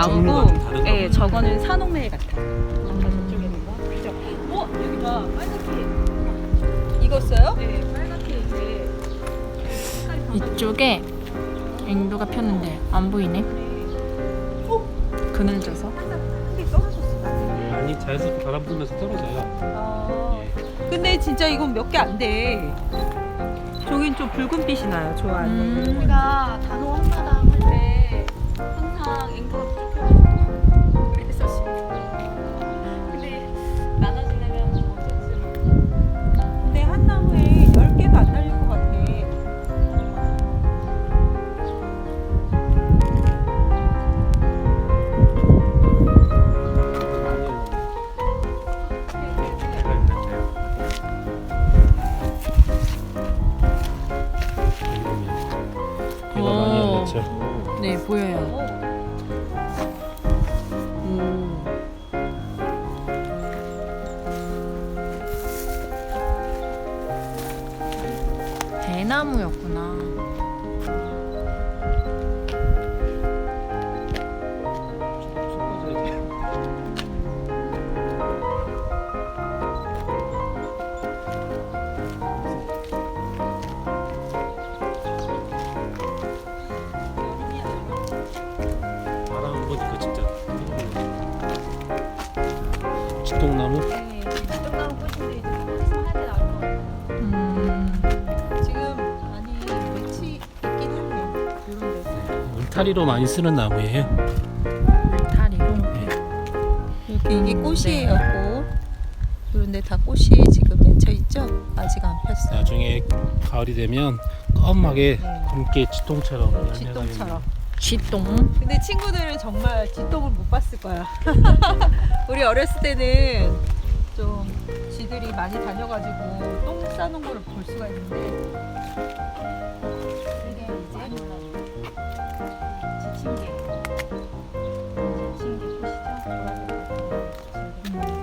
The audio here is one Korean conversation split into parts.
나오고, 예. 저거는 산옥매 같아. 아까 저쪽에 있는 거. 그죠? 어, 여기 봐. 빨갛게. 익었어요? 네, 빨갛게 이제. 이쪽에 앵두가 폈는데 안 보이네. 그늘져서. 한개 떨어졌어. 많이 자연스럽게 바람 불면서 떨어져요. 아, 예. 근데 진짜 이건 몇 개 안 돼. 저긴 좀 붉은 빛이 나요. 저 안에. 음. 우리가 단호 한마당 할 때 항상 앵두 울타리로 많이 쓰는 나무예요. 다리로. 이렇게 이게 음, 꽃이에요, 꽃. 그런데 다 꽃이 지금 맺혀 있죠? 아직 안 폈어요. 나중에 가을이 되면 껌하게 네. 지똥처럼 열매가 쥐똥처럼. 쥐똥. 근데 친구들은 정말 쥐똥을 못 봤을 거야. 우리 어렸을 때는 좀 쥐들이 많이 다녀가지고 똥 싸놓은 거를 볼 수가 있는데 지침개.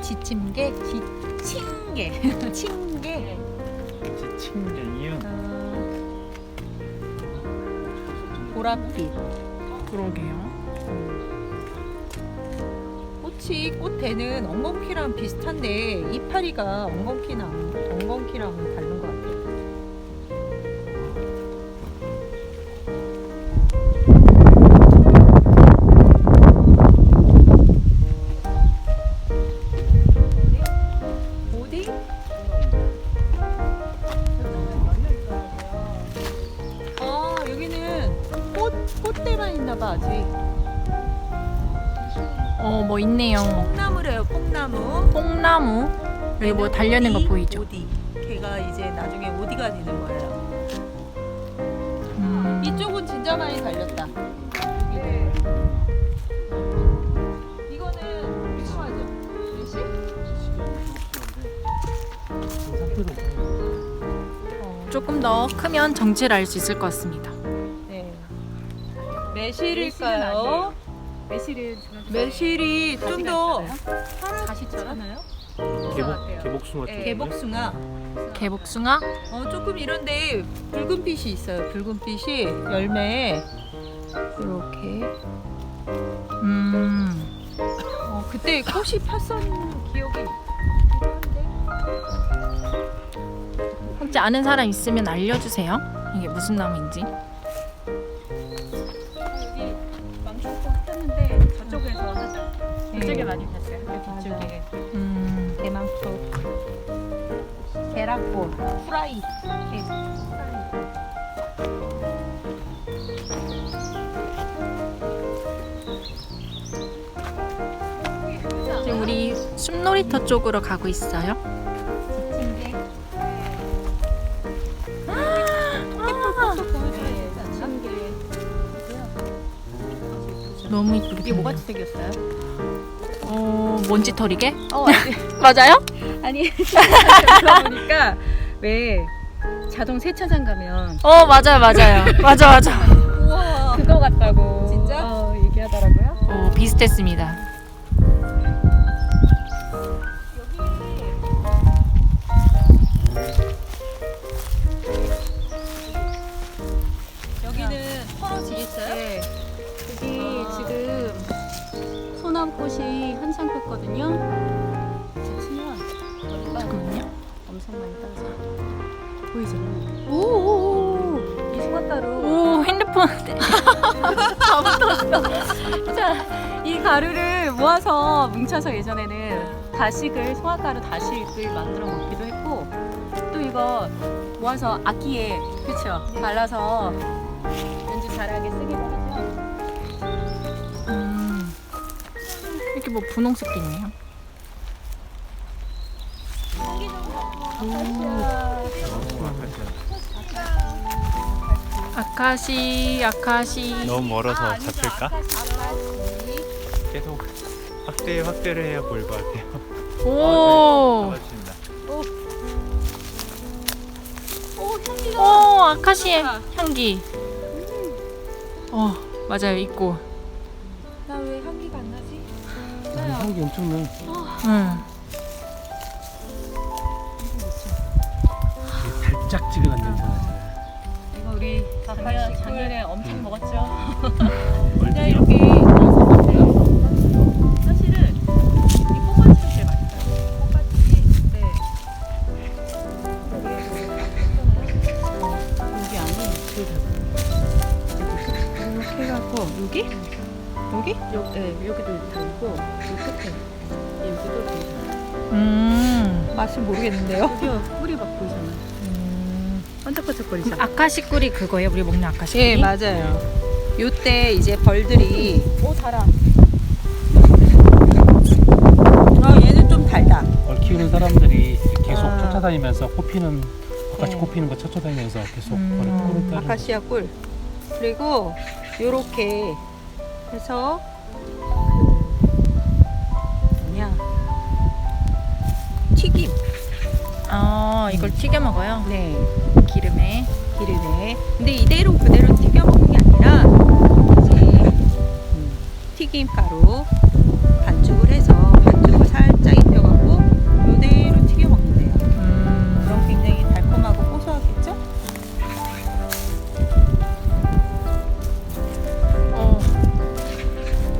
지침개 보시죠? 지침개, 지침개. 칭개. 지침개 이윤. 어, 보랏빛. 그러게요. 꽃이 꽃대는 엉겅퀴랑 비슷한데 이파리가 엉겅퀴랑 엉겅퀴랑은 다 뭐 있네요. 뽕나무래요 뽕나무. 뽕나무. 여기 뭐 달려있는 거 오디, 보이죠? 오디. 걔가 이제 나중에 오디가 되는 거예요. 음. 이쪽은 진짜 많이 달렸다. 네. 이거는? 어, 조금 더 크면 정체를 알 수 있을 것 같습니다. 네. 매실일까요? 매실은 매실이 좀 더 가시처럼? 개복 개복숭아 쪽. 개복숭아. 개복숭아? 어 조금 이런데 붉은 빛이 있어요. 붉은 빛이 열매에 이렇게. 음. 어 그때 꽃이 폈던 기억이. 혹시 아는 사람 있으면 알려주세요. 이게 무슨 나무인지. 이쪽에 많이 폈어요. 여기 뒤쪽에 음. 대망초, 계란꽃, 후라이. 이렇게 지금 우리 숲놀이터 쪽으로 가고 있어요. 너무 이쁘게 이게 뭐같이. 생겼어요? 어, 먼지 털이게? 어 맞아요? 아니 들어보니까 왜 자동 세차장 가면 어, 맞아요, 맞아요. 맞아, 맞아. 우와. 그거 같다고 진짜? 어, 얘기하더라고요. 어, 비슷했습니다. 자, 이 가루를 모아서 뭉쳐서 예전에는 다식을 소화가루 다식을 만들어 먹기도 했고 또 이거 모아서 악기에 그쵸 발라서 연주 잘하게 쓰기도 하죠. 음. 이렇게 뭐 분홍색도 있네요. 아카시, 아카시. 너무 멀어서 잡힐까? 계속 확대 확대를 해야 보일 것 같아요. 오, 잡아주신다. 오, 아카시의 향기. 어, 맞아요, 있고. 나 왜 향기가 안 나지? 향기 엄청나. 응. 작년, 작년에 엄청 먹었죠. 아카시 꿀이 그거예요? 우리 먹는 아카시 꿀이? 예, 맞아요. 요때 이제 벌들이 오 달아. 어 얘는 좀 달다. 벌 키우는 사람들이 계속 아. 쫓아다니면서 꽃피는 같이 네. 꽃피는 거 쫓아다니면서 계속 음. 벌을 꿀을 따르는 아카시아 꿀. 그리고 요렇게 해서 그 뭐냐 튀김. 아, 이걸 튀겨 먹어요? 네. 기름에. 기름에. 근데 이대로 그대로 튀겨 먹는 게 아니라 이제 음, 튀김 가루 반죽을 해서 반죽을 살짝 입혀갖고 이대로 튀겨 먹는데요. 음. 그럼 굉장히 달콤하고 고소하겠죠? 어.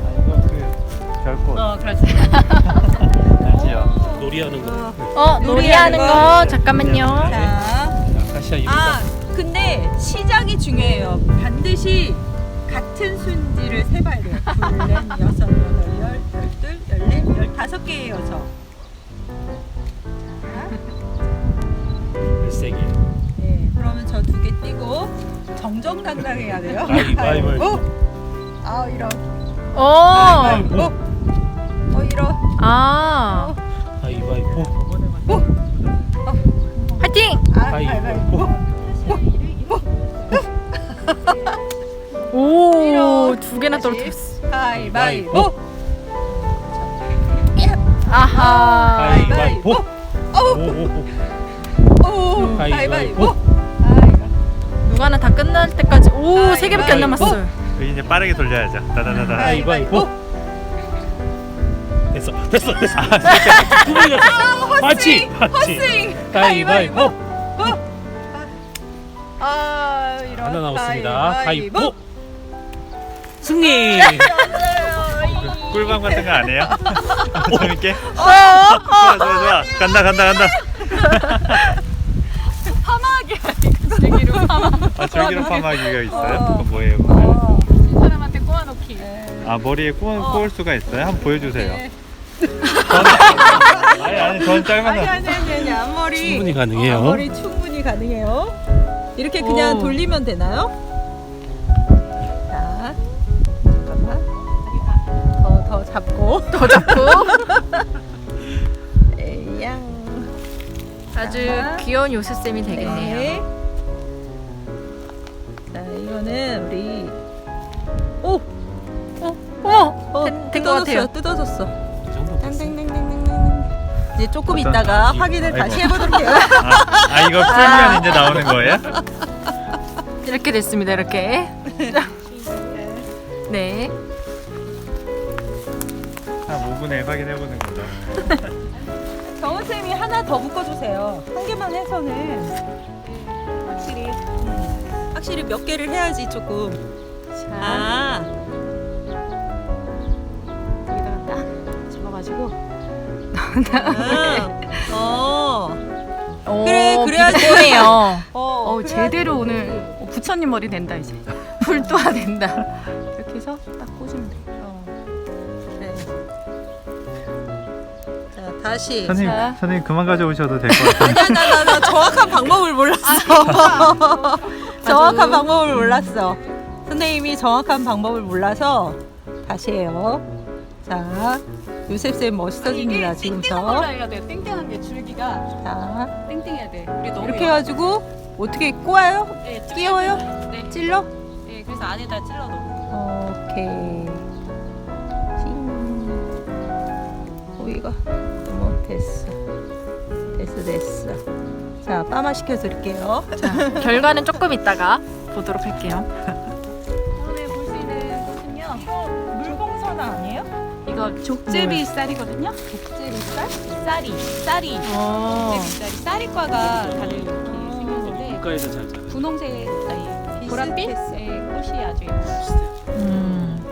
아 이거 그 별꽃 어 그렇지. 알지요? 놀이하는 거. 어, 놀이하는 놀이하는 거. 거. 잠깐만요. 자, 아카시아 이름 아 시작이 중요해요. 반드시 같은 순지를 세봐야 돼요. 둘, 넷, 여섯, 여덟, 열, 열둘, 열넷, 열다섯 개예요, 저. 자, 일세기. 네, 그러면 저 두 개 띄고 정정당당해야 돼요. 가위바위보. 어? 아 이런. 오. 가위바위보. 어 이런. 아. 가위바위보. 화이팅! 아 가위바위보. 가위바위보. 오, 이런. 두 개나. 떨어뜨렸어. 가위바위보. 아하. 가위바위보. 어우. 오오오. 오. 가위바위보. 가위바위보. 가위바위보. 누가나 다 끝날 때까지 오, 세 개밖에 안 가위바위보. 남았어요. 그 이제 빠르게 돌려야죠. 다다다다. 가위바위보. 됐어. 됐어 됐어 됐어 두 분이 됐어 맞지 맞지 가위바위보 아 이런 하나 남았습니다 가위바위보. 가위보 승리 꿀밤 같은 거 안 해요? 재밌게? 좋아 좋아 좋아 간다 간다 간다 제기로 파마. 아 절기로 파마기가 있어요? 그건 뭐예요? 그거는? 사람한테 꼬아놓기. 아 머리에 꼬, 꼬을 수가 있어요? 한번 보여주세요 네. 저는- 아니 아니 전 아니 짧아서 아니 아니 아니 앞머리 충분히 가능해요. 어, 앞머리 충분히 가능해요. 이렇게 그냥 오. 돌리면 되나요? 잡고 더 잡고 에양 아주 귀여운 요셉쌤이 되겠네요. 네. 자 이거는 우리 오 어머 어, 된- 된것 같아요. 뜯어졌어. 이 정도 됐어 땅땅땅땅땅땅. 이제 조금 어떤- 있다가 아이고. 확인을 다시 아이고. 해보도록 해요. 아, 아 이거 풀면 이제 나오는 거예요? 이렇게 됐습니다. 이렇게. 네. 한 5분에 확인해보는 거죠 정은 쌤이 하나 더 묶어주세요. 한 개만 해서는 확실히 음, 확실히 몇 개를 해야지 조금. 아, 여기다가 딱 집어가지고. 아, 어, 오, 그래, 그래야지. 비꼬네요. 어, 어 그래야지. 제대로 오늘 어, 부처님 머리 된다 이제. 불도화 된다. 이렇게 해서 딱 꽂으면 돼. 다시. 선생님 자. 선생님 그만 가져오셔도 될 것 같아요 아니야, 나, 나, 나 정확한 방법을 몰랐어. 정확한 방법을 몰랐어. 선생님이 정확한 방법을 몰라서 다시 해요. 자, 요셉쌤 멋있어집니다, 땡땡한. 걸로 해야 돼. 땡땡한 게 줄기가 자, 땡땡해야 돼. 우리 너무 이렇게 해가지고 어떻게 꼬아요? 네, 쭉 끼워요? 네. 찔러? 네, 그래서 안에다 찔러 넣고. 오케이. 찡. 오, 이거. 어, 됐어. 됐어, 됐어. 자, 빠마 시켜드릴게요. 자, 결과는 조금 있다가 보도록 할게요. 다음에 볼수 있는 꽃은요. 이거 물봉선 아니에요? 이거 네. 족제비 쌀이거든요. 족제비 쌀? 쌀이, 쌀이. 어. 족제비 쌀이. 쌀이과가 다들 이렇게 생겼는데 국가에서 잘 자라 분홍색, 아니 보랏빛? 네, 꽃이 아주 예뻐요. 음.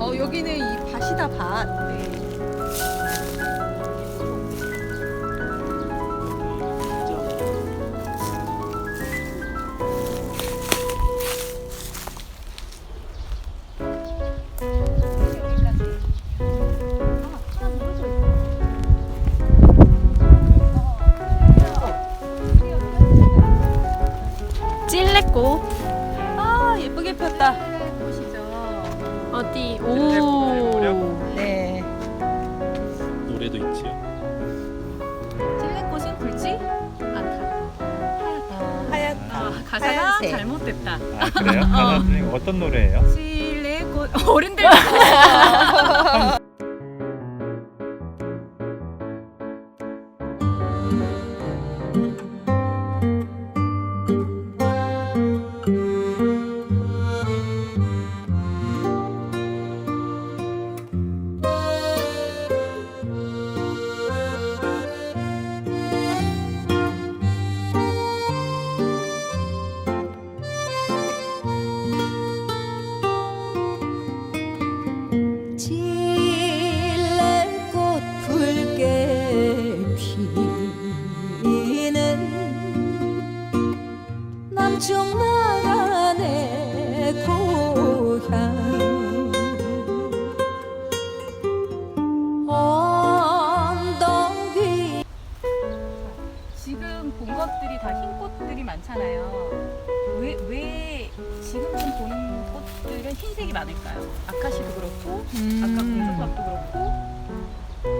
어, 여기는 이 밭이다, 밭. 그래요? 가사 선생님 어떤 노래예요? 찔레꽃 어른들 내 고향 언덕 위 지금 본 것들이 다 흰 꽃들이 많잖아요. 왜, 왜 지금 보는 꽃들은 흰색이 많을까요? 아카시도 그렇고, 아까 공주밥도 그렇고,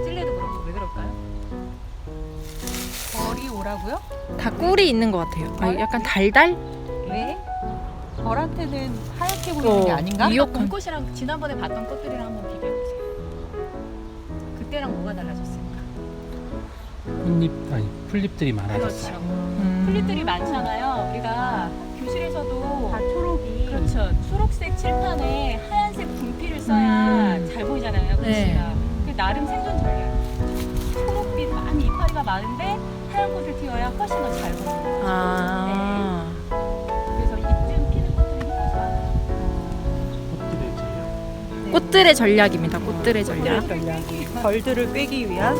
찔레도 그렇고, 왜 그럴까요? 벌이 오라고요? 다 꿀이 있는 것 같아요. 아, 약간 달달? 왜? 벌한테는 하얗게 보이는 게 어, 아닌가? 이- 이거 미역한- 봄꽃이랑 지난번에 봤던 꽃들이랑 한번 비교해보세요. 그때랑 뭐가 달라졌을까? 꽃잎 아니 풀잎들이 많아졌어요 그렇죠. 음. 풀잎들이 많잖아요. 우리가 교실에서도 다 초록이 그렇죠. 초록색 칠판에 하얀색 분필을 써야 음. 잘 보이잖아요. 네. 그 나름 생존 전략. 초록빛 많이 이파리가 많은데 하얀 꽃을 띄워야 훨씬 더잘 거예요. 아. 그래서 이쯤 피는 꽃들이 햇볕이 많아요. 꽃들의 전략입니다. 꽃들의 전략. 벌들을 빼기 위한